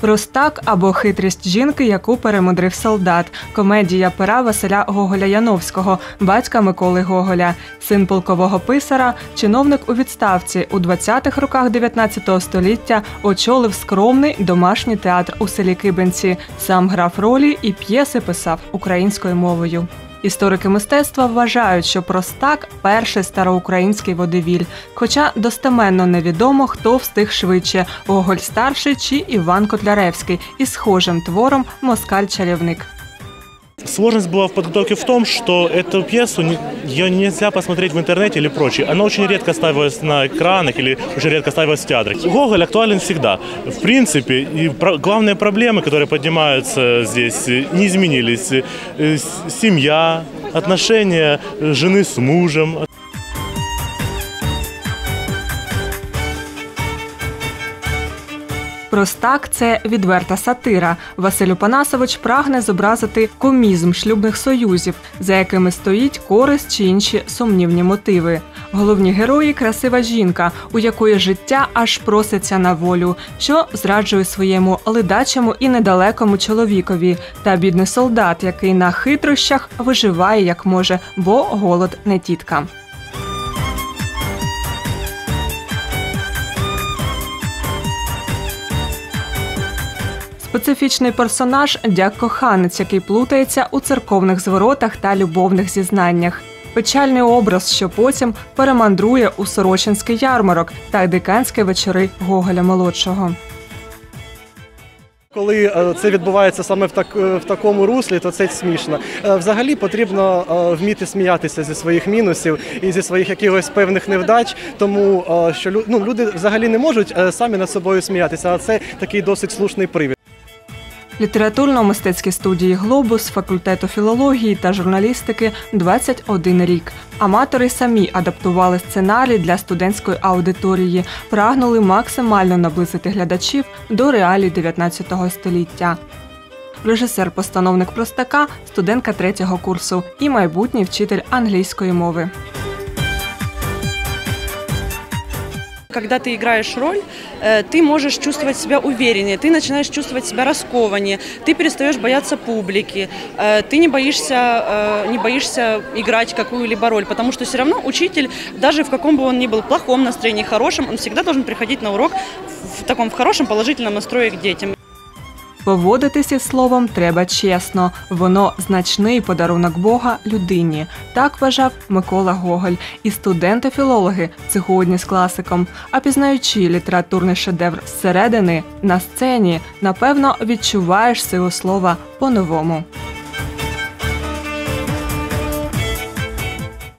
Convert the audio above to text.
Простак або хитрість жінки, яку перемудрив солдат. Комедія пера Василя Гоголя Яновського, батька Миколи Гоголя, син полкового писара, чиновник у відставці у 20-х роках 19 століття очолив скромний домашній театр у селі Кибенці. Сам грав ролі і п'єси писав українською мовою. Історики мистецтва вважають, що простак перший староукраїнський водевіль. Хоча достеменно невідомо, хто встиг швидше Гоголь старший чи Іван Котляревський із схожим твором Москаль-чарівник. Сложность была в подготовке в том, что эту пьесу ее нельзя посмотреть в интернете или прочее. Она очень редко ставилась на экранах или очень редко ставилась в театрах. Гоголь актуален всегда. В принципе, и про- главные проблемы, которые поднимаются здесь, не изменились. Э, Семья, отношения э, жены с мужем, Простак це відверта сатира. Василь Панасович прагне зобразити комізм шлюбних союзів, за якими стоїть користь чи інші сумнівні мотиви. Головні герої красива жінка, у якої життя аж проситься на волю, що зраджує своєму ледачому і недалекому чоловікові, та бідний солдат, який на хитрощах виживає як може, бо голод не тітка. Специфічний персонаж дяк коханець, який плутається у церковних зворотах та любовних зізнаннях. Печальний образ, що потім перемандрує у Сорочинський ярмарок та диканські вечори Гоголя молодшого. Коли е, це відбувається саме в так е, в такому руслі, то це смішно. Е, Взагалі потрібно вміти сміятися зі своїх мінусів і зі своїх якихось певних невдач, тому що ну, люди взагалі не можуть самі над собою сміятися, а це такий досить слушний привід. Літературно-мистецькій студії Глобус факультету філології та журналістики 21 рік. Аматори самі адаптували сценарій для студентської аудиторії, прагнули максимально наблизити глядачів до реалій 19 століття. Режисер-постановник простака, студентка третього курсу і майбутній вчитель англійської мови. Когда ты играешь роль, э, ты можешь чувствовать себя увереннее, ты начинаешь чувствовать себя раскованнее, ты перестаешь бояться публики, э, ты не боишься, э, не боишься играть какую-либо роль, потому что все равно учитель, даже в каком бы он ни был плохом настроении, хорошем, он всегда должен приходить на урок в таком в хорошем положительном настрое к детям. Поводитися словом треба чесно. Воно значний подарунок Бога людині. Так вважав Микола Гоголь. І студенти-філологи сьогодні з класиком. А пізнаючи літературний шедевр зсередини на сцені, напевно, відчуваєш силу слова по-новому.